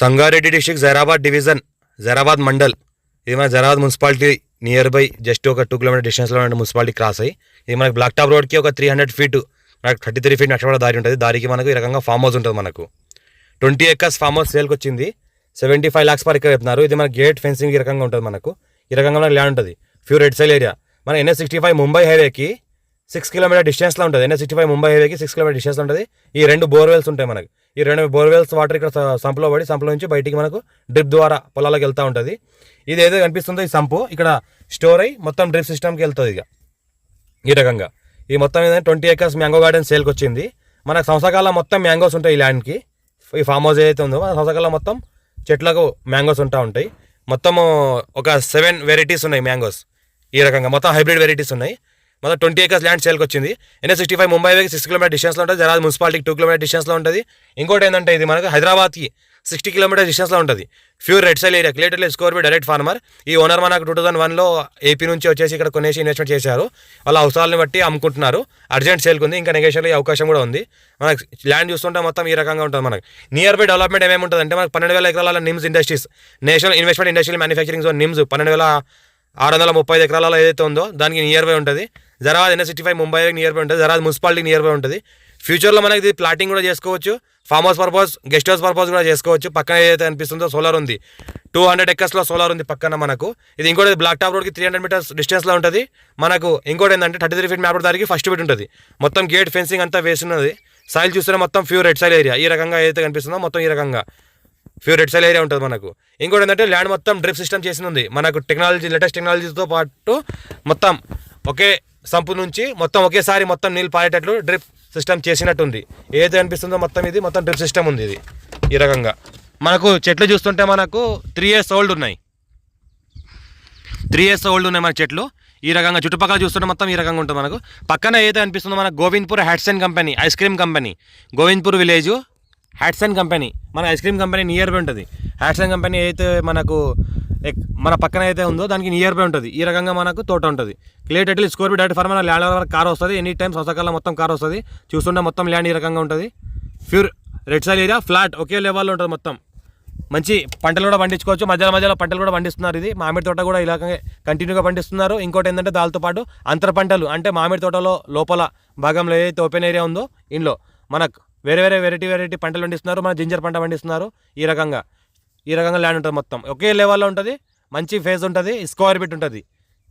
Sangareddy district Zaheerabad division Zaheerabad mandal. ఇది మన Zaheerabad municipality near by just ఒక two kilometre డిస్టెన్స్లో ఉన్న మున్సిపాలిటీ క్రాస్ అయ్యి ఇది మనకి బ్లాక్ టాప్ రోడ్కి ఒక త్రీ హండ్రెడ్ ఫీట్ మనకు థర్టీ త్రీ ఫీట్ నక్షత్ర దారి ఉంటుంది. దారికి మనకు ఈ రకంగా ఫామ్ హౌస్ ఉంటుంది మనకు. ట్వంటీ ఎకర్స్ ఫామ్ హౌస్ సేల్కి వచ్చింది. Seventy five lakhs per acre చెప్తున్నారు. ఇది మన గేట్ ఫెన్సింగ్ ఈ రకంగా ఉంటుంది మనకు. ఈ రకంగా మనకు ల్యాండ్ ఉంటుంది. ఫ్యూర్ రెడ్ సైల్ ఏరియా మన ఎన్ఎస్ సిక్స్టీ ఫైవ్ ముంబై హైవేకి సిక్స్ కిలోమీటర్ డిస్టెన్స్లో ఉంటుంది. ఎన్ఎస్ సిక్స్టీ ఫైవ్ ముంబై హైవేకి సిక్స్ కిలోమీటర్ డిస్టెన్స్లో ఉంటుంది. ఈ రెండు బోర్వెల్స్ ఉంటాయి మనకి. ఈ రెండు బోర్వెల్స్ వాటర్ ఇక్కడ సంపులో పడి సంపులో నుంచి బయటికి మనకు డ్రిప్ ద్వారా పొలాలకు వెళ్తూ ఉంటుంది. ఇది ఏదో కనిపిస్తుందో ఈ సంపు ఇక్కడ స్టోర్ అయ్యి మొత్తం డ్రిప్ సిస్టమ్కి వెళ్తుంది ఇక. ఈ రకంగా. ఈ మొత్తం ఏదైనా ట్వంటీ ఏకర్స్ మ్యాంగో గార్డెన్ సేల్కి వచ్చింది. మనకు సంవత్సరకాలం మొత్తం మ్యాంగోస్ ఉంటాయి ఈ ల్యాండ్కి ఈ ఫామ్ హౌస్ ఏదైతే ఉందో మన సంవత్సరకాలం మొత్తం చెట్లకు మ్యాంగోస్ ఉంటా ఉంటాయి. మొత్తము ఒక సెవెన్ వెరైటీస్ ఉన్నాయి మ్యాంగోస్ ఈ రకంగా మొత్తం హైబ్రిడ్ వెరైటీస్ ఉన్నాయి. మొత్తం ట్వంటీ ఏకర్స్ ల్యాండ్ సేల్కి వచ్చింది. NS sixty five Mumbai six kilometre డిస్టెన్స్లో ఉంటుంది. జరాజ్ మున్సిపాలిటీకి టూ కిలోమీటర్ డిస్టెన్స్లో ఉంటుంది. ఇంకోటి ఏంటంటే ఇది మనకు హైదరాబాద్కి సిక్స్టీ కిలోమీటర్ డిస్టెన్స్లో ఉంటుంది. Pure red soil area clearly score by direct farmer ఈ ఓనర్ మనకు టూ థౌసండ్ వన్లో ఏపీ నుంచి వచ్చేసి ఇక్కడ కొనేసి ఇన్వెస్ట్మెంట్ చేశారు. వాళ్ళ అవసరాలను బట్టి అమ్ముకుంటున్నారు. అర్జెంట్ సేల్కి ఉంది. ఇంకా నెగోషియల్ అవకాశం కూడా ఉంది. మనకు ల్యాండ్ చూస్తుంటే మొత్తం ఈ రకంగా ఉంటుంది మనకి. నియర్ బై డెవలప్మెంట్ ఏమేమి ఉంటుంది అంటే మనకు పన్నెండు వేల ఎకరాల NIMZ industries national investment industrial manufacturing zone NIMZ పన్నెండు వేల ఆరు వందల ముప్పై ఎకరాలలో ఏదైతే ఉందో దానికి నియర్ బై ఉంటుంది. Zaheerabad NS sixty five Mumbai near by ఉంటుంది జరాబాద్ మున్సిపాలిటీ నియర్ బై ఉంటుంది ఫ్యూచర్లో మనకి ఇది ప్లాటింగ్ కూడా చేసుకోవచ్చు farm house purpose guest house purpose కూడా చేసుకోవచ్చు. పక్కన ఏదైతే అనిపిస్తుందో సోలార్ ఉంది టూ హండ్రెడ్ ఎక్కర్స్లో సోలార్ ఉంది పక్కన మనకు. ఇది ఇంకోటి బ్లాక్ టాప్ రోడ్కి త్రీ హండ్రెడ్ మీటర్స్ డిస్టెన్స్లో ఉంటుంది. మనకు ఇంకోటి ఏంటంటే థర్టీ త్రీ ఫీట్ మ్యాప్ దానికి ఫస్ట్ ఫీట్ ఉంటుంది. మొత్తం గేట్ ఫెన్సింగ్ అంతా వేసినది. సాయిల్ చూస్తే మొత్తం ఫ్యూర్ రెడ్ సైల్ ఏరియా ఈ రకంగా ఏదైతే కనిపిస్తుందో మొత్తం ఈ రకంగా ఫ్యూర్ రెడ్ సైల్ ఏరియా ఉంటుంది మనకు. ఇంకోటి ఏంటంటే ల్యాండ్ మొత్తం డ్రిప్ సిస్టమ్ చేసి ఉంది. మనకు టెక్నాలజీ లేటెస్ట్ టెక్నాలజీతో పాటు మొత్తం ఒకే సంపు నుంచి మొత్తం ఒకేసారి మొత్తం నీళ్ళు పారేటట్లు డ్రిప్ సిస్టమ్ చేసినట్టుంది. ఏది అనిపిస్తుందో మొత్తం ఇది మొత్తం డ్రిప్ సిస్టమ్ ఉంది ఇది ఈ రకంగా. మనకు చెట్లు చూస్తుంటే మనకు త్రీ ఇయర్స్ ఓల్డ్ ఉన్నాయి. త్రీ ఇయర్స్ ఓల్డ్ ఉన్నాయి మన చెట్లు. ఈ రకంగా చుట్టుపక్కల చూస్తుంటే మొత్తం ఈ రకంగా ఉంటుంది మనకు. పక్కన ఏదైతే అనిపిస్తుందో మనకు Govindpur Hatsun company ice cream company. Govindpur village Hatsun company. మన ice cream company near by ఉంటుంది. హ్యాట్సన్ కంపెనీ అయితే మనకు మన పక్కన అయితే ఉందో దానికి నియర్ బై ఉంటుంది. ఈ రకంగా మనకు తోట ఉంటుంది. Clear title score by direct farm land వరకు కార్ వస్తుంది. ఎనీ టైమ్ సంవత్సరాల మొత్తం కార్ వస్తుంది. చూస్తుంటే మొత్తం ల్యాండ్ ఈ రకంగా ఉంటుంది. Pure red soil area flat ఒకే లెవెల్లో ఉంటుంది మొత్తం. మంచి పంటలు కూడా పండించుకోవచ్చు. మధ్యలో మధ్యలో పంటలు కూడా పండిస్తున్నారు ఇది. మామిడి తోట కూడా ఇలాగే కంటిన్యూగా పండిస్తున్నారు. ఇంకోటి ఏంటంటే దానితో పాటు అంతర పంటలు అంటే మామిడి తోటలో లోపల భాగంలో ఏదైతే ఓపెన్ ఏరియా ఉందో ఇంట్లో మనకు వేరే వేరే వెరైటీ వెరైటీ పంటలు పండిస్తున్నారు. మన జింజర్ పంట పండిస్తున్నారు ఈ రకంగా. ఈ రకంగా ల్యాండ్ ఉంటుంది మొత్తం. ఒకే లెవెల్లో ఉంటుంది మంచి ఫేజ్ ఉంటుంది స్క్వేర్ బిట్ ఉంటుంది.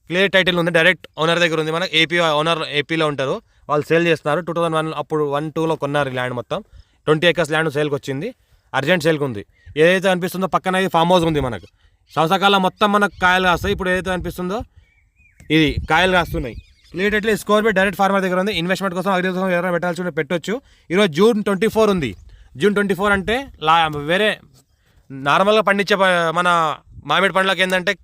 క్లియర్ టైటిల్ ఉంది డైరెక్ట్ ఓనర్ దగ్గర ఉంది. మనకి ఏపీ ఓనర్ ఏపీలో ఉంటారు. వాళ్ళు సేల్ చేస్తున్నారు. టూ థౌసండ్ వన్ అప్పుడు వన్ టూలో కొన్నారు ఈ ల్యాండ్ మొత్తం. ట్వంటీ ఎకర్స్ ల్యాండ్ సేల్కి వచ్చింది. అర్జెంట్ సేల్కి ఉంది. ఏదైతే అనిపిస్తుందో పక్కన ఇది ఫామ్ హౌస్ ఉంది మనకు. సంవత్సరకాలం మొత్తం మనకు కాయలు కాస్తాయి. ఇప్పుడు ఏదైతే అనిపిస్తుందో ఇది కాయలు కాస్తున్నాయి. లేటెట్లీ స్కోర్ బి డైరెక్ట్ ఫార్మర్ దగ్గర ఉంది. ఇన్వెస్ట్మెంట్ కోసం అగ్రికల్చర్ కోసం ఎవరైనా పెట్టాల్సి ఉంటే పెట్టొచ్చు. ఈరోజు జూన్ ట్వంటీ ఫోర్ ఉంది. జూన్ ట్వంటీ ఫోర్ అంటే లా వేరే నార్మల్గా పండించే ప- మన మామిడి పండ్లకి ఏంటంటే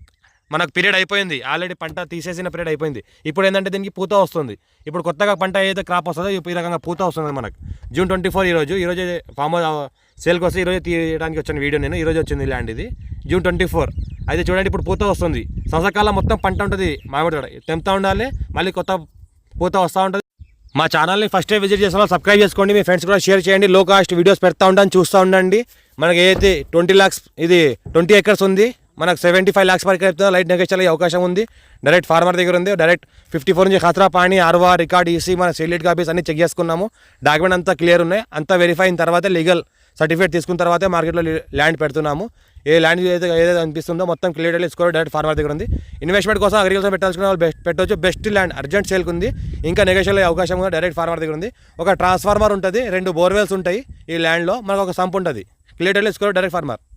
మనకు పీరియడ్ అయిపోయింది. ఆల్రెడీ పంట తీసేసిన పీరియడ్ అయిపోయింది. ఇప్పుడు ఏంటంటే దీనికి పూత వస్తుంది. ఇప్పుడు కొత్తగా పంట ఏదైతే క్రాప్ వస్తుందో ఈ రకంగా పూత వస్తుంది మనకు. జూన్ ట్వంటీ ఫోర్ ఈరోజు ఈరోజు ఫామ్ సేల్కి వస్తే ఈరోజు తీయడానికి వచ్చిన వీడియో నేను. ఈరోజు వచ్చింది ల్యాండ్ ఇది. June twenty four. అయితే చూడండి ఇప్పుడు పూత వస్తుంది. సంవత్సరకాలం మొత్తం పంట ఉంటుంది మామిడి తోట. తెంపుతూ ఉండాలి మళ్ళీ కొత్త పూత వస్తూ ఉంటుంది. మా ఛానల్ని ఫస్ట్ టైం విజిట్ చేసిన సబ్స్క్రైబ్ చేసుకోండి మీ ఫ్రెండ్స్ కూడా షేర్ చేయండి లో కాస్ట్ వీడియోస్ పెడతా ఉంటాను చూస్తూ ఉండండి. మనకి ఏదైతే ట్వంటీ ల్యాక్స్ ఇది ట్వంటీ ఎకర్స్ ఉంది మనకు సెవెంటీ ఫైవ్ ల్యాక్స్ వరకు అయితే లైట్ నెగోషియల్ అయ్యే అవకాశం ఉంది. డైరెక్ట్ ఫార్మర్ దగ్గర ఉంది డైరెక్ట్ ఫిఫ్టీ ఫోర్ నుంచి ఖతరా పాణి ఆర్వా రికార్డ్ ఈసీ మన సెల్యూట్ కాపీస్ అన్ని చెక్ చేసుకున్నాము. డాక్యుమెంట్ అంతా క్లియర్ ఉన్నాయి. అంతా వెరిఫై అయిన తర్వాత లీగల్ సర్టిఫికేట్ తీసుకున్న తర్వాతే మార్కెట్లో ల్యాండ్ పెడుతున్నాము. ఏ ల్యాండ్ ఏదైతే ఏదైతే అనిపిస్తుందో మొత్తం క్లియర్ స్కోర్ డైరెక్ట్ ఫార్మర్ దగ్గర ఉంది. ఇన్వెస్ట్మెంట్ కోసం అగ్రికల్చర్ పెట్టాల్సిన వాళ్ళు బెస్ట్ పెట్టవచ్చు బెస్ట్ ల్యాండ్ అర్జెంట్ సేల్కి ఉంది. ఇంకా నెగోషియల్ అయ్యే అవకాశం కూడా డైరెక్ట్ ఫార్మర్ దగ్గర ఉంది. ఒక ట్రాన్స్ఫార్మర్ ఉంటుంది రెండు బోర్వెల్స్ ఉంటాయి ఈ ల్యాండ్లో. మనకు ఒక సంప్ ఉంటుంది. Clear score direct farmer.